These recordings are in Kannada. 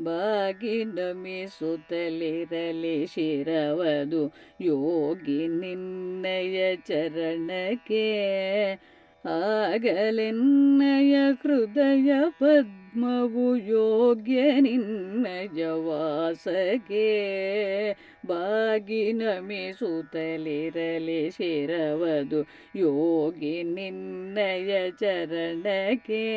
ಬಾಗಿ ನಮಿಸುತ್ತಲಿರಲಿ ಶಿರವದು ಯೋಗಿ ನಿನ್ನಯ ಚರಣಕ್ಕೆ. ಆಗಲೆನ್ನಯ ಹೃದಯ ಪದ್ಮವು ಯೋಗ್ಯ ನಿನ್ನಯ ವಾಸಗೆ ಬಾಗಿ ನಮಿಸುತ್ತಲಿರಲಿ ಶಿರವದು ಯೋಗಿ ನಿನ್ನಯ ಚರಣಕ್ಕೆ.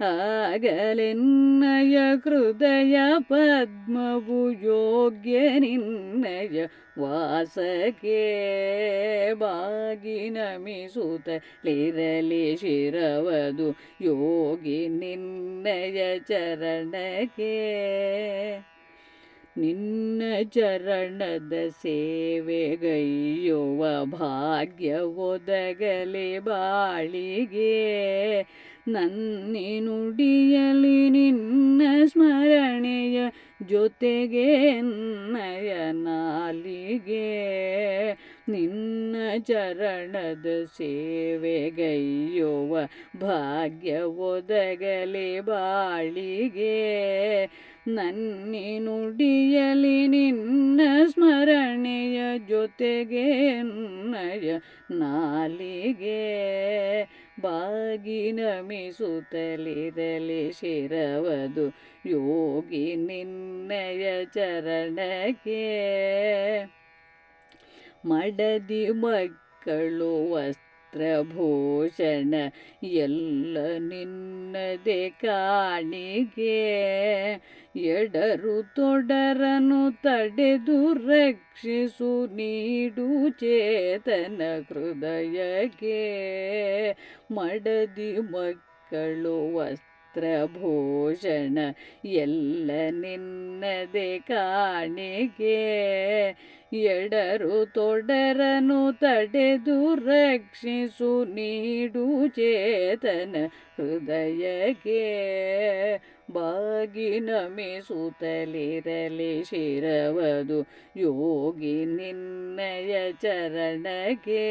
ಆಗಲೆನ್ನಯ ಹೃದಯ ಪದ್ಮವು ಯೋಗ್ಯ ನಿನ್ನಯ ವಾಸಕ್ಕೆ ಬಾಗಿ ನಮಿಸುತ್ತಲಿರಲಿ ಶಿರವದು ಯೋಗಿ ನಿನ್ನಯ ಚರಣಕ್ಕೆ. ನಿನ್ನ ಚರಣದ ಸೇವೆಗೈಯುವ ಭಾಗ್ಯ ಒದಗಲಿ ಬಾಳಿಗೆ. ನನ್ನಿ ನುಡಿಯಲಿ ನಿನ್ನ ಸ್ಮರಣೆಯ ಜೊತೆಗೆ ನಯ ನಾಲಿಗೆ ನಿನ್ನ ಚರಣದ ಸೇವೆಗೈಯುವ ಭಾಗ್ಯ ಒದಗಲಿ ಬಾಳಿಗೆ. ನನ್ನಿ ನುಡಿಯಲಿ ನಿನ್ನ ಸ್ಮರಣೆಯ ಜೊತೆಗೆ ನಯ ನಾಲಿಗೆ ಬಾಗಿ ನಮಿಸುತ್ತಲಿರಲಿ ಶಿರವದು ಯೋಗಿ ನಿನ್ನಯ ಚರಣಕ್ಕೆ. ಮಡದಿ ಮಕ್ಕಳು ವಸ್ತ್ರಭೂಷಣ ಎಲ್ಲ ನಿನ್ನದೆ ಕಾಣಿಗೆ ಎಡರು ತೊಡರನು ತಡೆದು ರಕ್ಷಿಸು ನೀಡು ಚೇತನ ಹೃದಯಕ್ಕೆ ಮಡದಿ ಮಕ್ಕಳು ವಸ್ತ್ರಭೂಷಣ ಎಲ್ಲ ನಿನ್ನದೆ ಕಾಣಿಗೆ. ಎಡರು ತೊಡರನು ತಡೆದು ರಕ್ಷಿಸು ನೀಡು ಚೇತನ ಹೃದಯಕ್ಕೆ. ಬಾಗಿ ನಮಿಸುತ್ತಲಿರಲಿ ಶಿರವದು ಯೋಗಿ ನಿನ್ನಯ ಚರಣಕ್ಕೆ.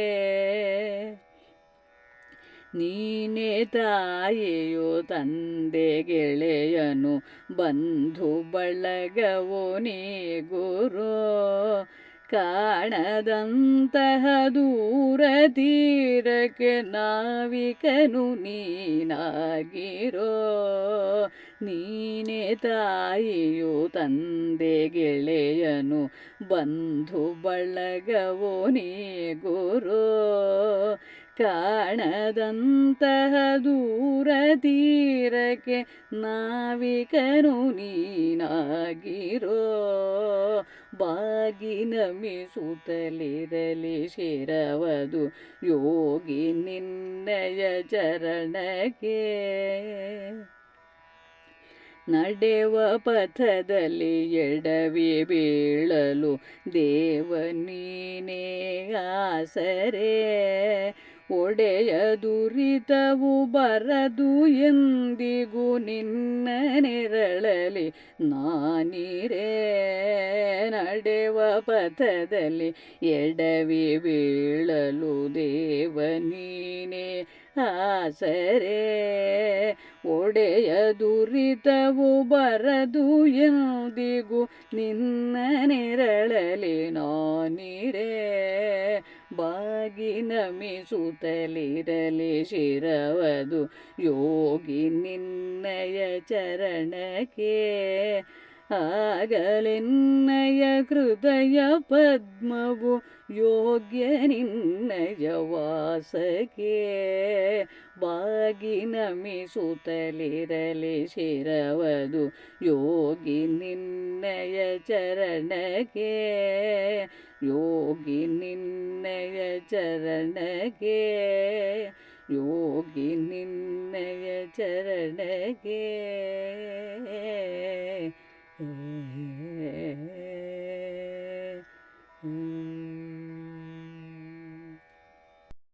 ನೀನೇ ತಾಯಿಯು ತಂದೆ ಗೆಳೆಯನು, ಬಂಧು ಬಳಗವೋ ನೀ ಗುರು. ಕಾಣದಂತಹ ದೂರ ತೀರಕ್ಕೆ ನಾವಿಕನು ನೀನಾಗಿರೋ. ನೀನೇ ತಾಯಿಯು ತಂದೆ ಗೆಳೆಯನು, ಬಂಧು ಬಳಗವೋ ನೀ ಗುರು. ಕಾಣದಂತಹ ದೂರ ತೀರಕ್ಕೆ ನಾವಿಕನು ನೀನಾಗಿರೋ. ಬಾಗಿ ನಮಿಸುತ್ತಲಿರಲಿ ಶಿರವದು ಯೋಗಿ ನಿನ್ನಯ ಚರಣಕ್ಕೆ. ನಡೆವ ಪಥದಲ್ಲಿ ಎಡವಿ ಬೀಳಲು ದೇವ ನೀನೇ ಆಸರೆ. ಒಡೆಯ ದುರಿತವು ಬರದು ಎಂದಿಗೂ ನಿನ್ನ ನೆರಳಲಿ. ನಾನಿರೇ ನಡೆವ ಪಥದಲ್ಲಿ ಎಡವಿ ಬೀಳಲು ದೇವ ನೀನೇ ಆಸರೆ. ಒಡೆಯ ದುರಿತವು ಬರದು ಎಂದಿಗೂ ನಿನ್ನ ನೆರಳಲಿ. ನಾನಿರೇ ಬಾಗಿ ನಮಿಸುತ್ತಲಿರಲಿ ಶಿರವದು ಯೋಗಿ ನಿನ್ನಯ ಚರಣಕ್ಕೆ ಆಗಲೆನ್ನಯ ಹೃದಯ ಪದ್ಮವು ಯೋಗ್ಯ ನಿನ್ನಯ ವಾಸಕ್ಕೆ ಬಾಗಿ ನಮಿಸುತ್ತಲಿರಲಿ ಶಿರವದು ಯೋಗಿ ನಿನ್ನಯ ಚರಣಕ್ಕೆ ಯೋಗಿ ನಿನ್ನಯ ಚರಣಕ್ಕೆ ಯೋಗಿ ನಿನ್ನಯ ಚರಣಕ್ಕೆ Mm-hmm.